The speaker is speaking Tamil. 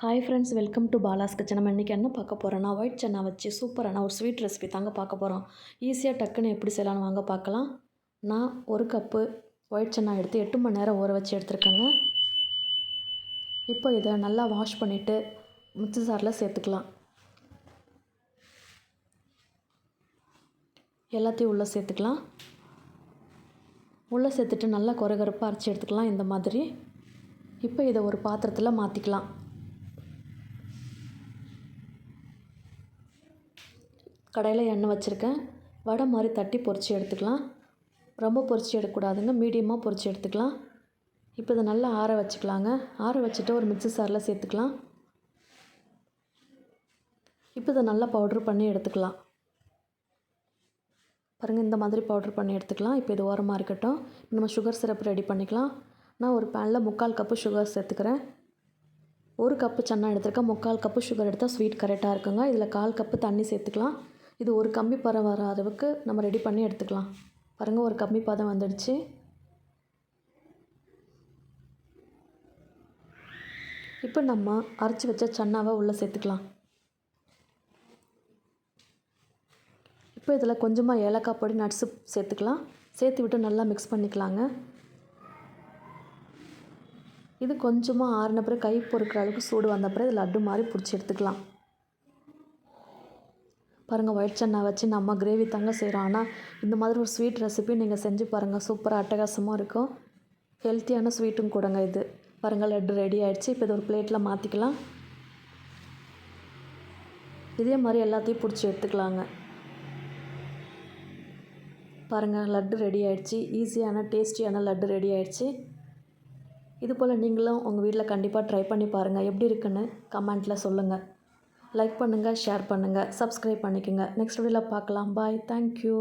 Hi friends welcome to Bala's kitchen நம்ம இன்றைக்கி என்ன பார்க்க போகிறோன்னா ஒயிட் சென்னா வச்சு சூப்பரான ஒரு ஸ்வீட் ரெசிபி தாங்க பார்க்க போகிறோம் ஈஸியாக டக்குன்னு எப்படி செய்யலாம்னு வாங்க பார்க்கலாம். நான் ஒரு கப்பு ஒயிட் சன்னா எடுத்து எட்டு மணி நேரம் ஊற வச்சு எடுத்துருக்கேங்க. இப்போ இதை நல்லா வாஷ் பண்ணிவிட்டு மிக்ஸி சாரில் சேர்த்துக்கலாம். எல்லாத்தையும் உள்ளே சேர்த்துக்கலாம். உள்ளே சேர்த்துட்டு நல்லா கொரகொரப்பாக அரைச்சி எடுத்துக்கலாம் இந்த மாதிரி. இப்போ இதை ஒரு பாத்திரத்தில் மாற்றிக்கலாம் கடையில் எண்ணெய் வச்சுருக்கேன். வடை மாதிரி தட்டி பொரித்து எடுத்துக்கலாம். ரொம்ப பொறிச்சு எடுக்கக்கூடாதுங்க. மீடியமாக பொரித்து எடுத்துக்கலாம். இப்போ இதை நல்லா ஆற வச்சுக்கலாங்க. ஆற வச்சுட்டு ஒரு மிக்சி சாரில் சேர்த்துக்கலாம். இப்போ இதை நல்லா பவுட்ரு பண்ணி எடுத்துக்கலாம். பாருங்கள் இந்த மாதிரி பவுட்ரு பண்ணி எடுத்துக்கலாம். இப்போ இது ஓரமாக இருக்கட்டும். நம்ம சுகர் சிரப் ரெடி பண்ணிக்கலாம். நான் ஒரு பேனில் முக்கால் கப்பு சுகர் சேர்த்துக்கிறேன். ஒரு கப்பு சன்னா எடுத்துருக்கேன். முக்கால் கப்பு சுகர் எடுத்தால் ஸ்வீட் கரெக்டாக இருக்குங்க. இதில் கால் கப்பு தண்ணி சேர்த்துக்கலாம். இது ஒரு கம்பி பதம் வர அளவுக்கு நம்ம ரெடி பண்ணி எடுத்துக்கலாம். பாருங்கள் ஒரு கம்பி பதம் வந்துடுச்சு. இப்போ நம்ம அரைச்சி வச்ச சன்னாவை உள்ளே சேர்த்துக்கலாம். இப்போ இதில் கொஞ்சமாக ஏலக்காய் பொடி நட்ஸு சேர்த்துக்கலாம். சேர்த்து விட்டு நல்லா மிக்ஸ் பண்ணிக்கலாங்க. இது கொஞ்சமாக ஆறின பிறகு கை பொறுக்கிற அளவுக்கு சூடு வந்த பிறகு லட்டு மாதிரி பிடிச்சி எடுத்துக்கலாம். பாருங்கள் ஒயிட் சன்னா வச்சு நம்ம கிரேவி தாங்க செய்கிறோம் ஆனால் இந்த மாதிரி ஒரு ஸ்வீட் ரெசிபி நீங்கள் செஞ்சு பாருங்கள் சூப்பராக அட்டகாசமாக இருக்கும். ஹெல்த்தியான ஸ்வீட்டும் கூடங்க இது. பாருங்கள் லட்டு ரெடி ஆகிடுச்சு இப்போ இது ஒரு பிளேட்டில் மாற்றிக்கலாம் இதே மாதிரி எல்லாத்தையும் பிடிச்சி எடுத்துக்கலாங்க. பாருங்கள் லட்டு ரெடி ஆகிடுச்சு ஈஸியான டேஸ்டியான லட்டு ரெடி ஆகிடுச்சு இது போல் நீங்களும் உங்கள் வீட்டில் கண்டிப்பாக ட்ரை பண்ணி பாருங்கள் எப்படி இருக்குன்னு கமெண்ட்டில் சொல்லுங்கள் லைக் பண்ணுங்கள் ஷேர் பண்ணுங்கள் சப்ஸ்கிரைப் பண்ணிக்கோங்க. நெக்ஸ்ட் வீடியோவில் பார்க்கலாம். Bye thank you